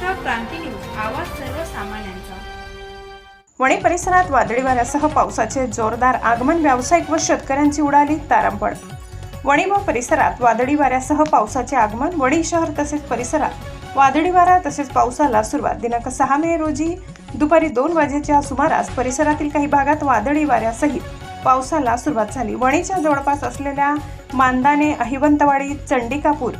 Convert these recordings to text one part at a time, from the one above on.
क्रांती news आवाज सर्वसामान्यांचा. वणी परिसरात वादळी वाऱ्यासह पावसाचे जोरदार आगमन व्यावसायिक व शेतकऱ्यांची उडाली तारांबळ वणी व परिसरात वादळी वाऱ्यासह पावसाचे आगमन वणी शहर तसेच परिसरात वादळी वारा तसेच पावसाला सुरुवात. दिनांक सहा मे रोजी दुपारी दोन वाजेच्या सुमारास परिसरातील काही भागात वादळी वाऱ्यासहित पावसाला सुरुवात झाली. वणीच्या जवळपास असलेल्या मांदाने अहिवंतवाडी चंडिकापूर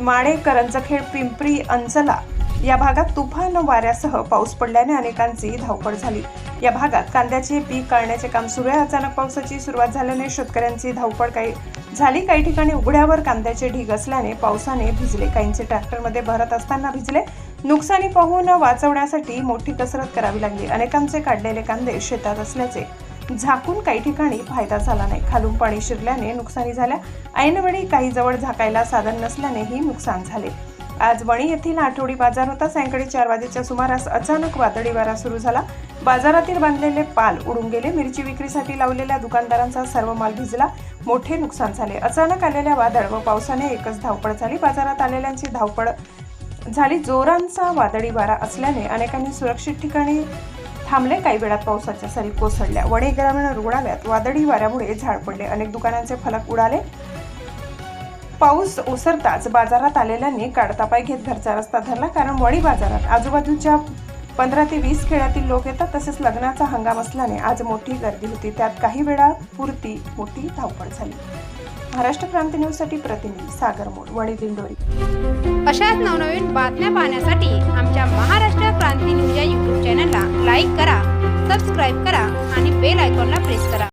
माडे करंजखेड पिंपरी अंचला या भागात तुफान वाऱ्यासह पाऊस पडल्याने अनेकांची धावपळ झाली. या भागात कांद्याचे पीक काढण्याचे काम सुरू आहे. अचानक पावसाची सुरुवात झाल्याने शेतकऱ्यांची धावपळ काही झाली. काही ठिकाणी उघड्यावर कांद्याचे ढीग असल्याने पावसाने भिजले. काहींचे ट्रॅक्टरमध्ये भरत असताना भिजले. नुकसानी पाहून वाचवण्यासाठी मोठी कसरत करावी लागली. अनेकांचे काढलेले कांदे शेतात असल्याचे झाकून काही ठिकाणी फायदा झाला नाही. खालून पाणी शिरल्याने नुकसानी झाल्या. ऐनवेळी काही जवळ झाकायला साधन नसल्यानेही नुकसान झाले. आज वणी येथील आठवडी बाजार होता. सायंकाळी चार वाजेच्या सुमारास अचानक वादळी वारा सुरू झाला. बाजारातील बांधलेले पाल उडून गेले. मिरची विक्रीसाठी लावलेल्या दुकानदारांचा सर्व माल भिजला. मोठे नुकसान झाले. अचानक आलेल्या वादळ व पावसाने एकच धावपळ झाली. बाजारात आलेल्यांची धावपळ झाली. जोरांचा वादळी वारा असल्याने अनेकांनी सुरक्षित ठिकाणी थांबले. काही वेळात पावसाच्या सरी कोसळल्या. वणी ग्रामीण रुग्णालयात वादळी वाऱ्यामुळे झाड पडले. अनेक दुकानांचे फलक उडाले. पाऊस ओसरताच बाजारात आलेल्यांनी काढतापाय घेत घरचा रस्ता धरला कारण वडी बाजारात आजूबाजूच्या पंधरा ते वीस खेड्यातील लोक येतात तसेच लग्नाचा हंगाम असल्याने आज मोठी गर्दी होती. त्यात काही वेळा पुरती मोठी धावपळ झाली. महाराष्ट्र क्रांती न्यूजसाठी प्रतिनिधी सागर मोड वडी दिंडोरी. अशाच नवनवीन बातम्या पाहण्यासाठी आमच्या महाराष्ट्र क्रांती न्यूज या यूट्यूब चॅनलला लाईक करा सबस्क्राईब करा आणि बेल आयकॉनला प्रेस करा.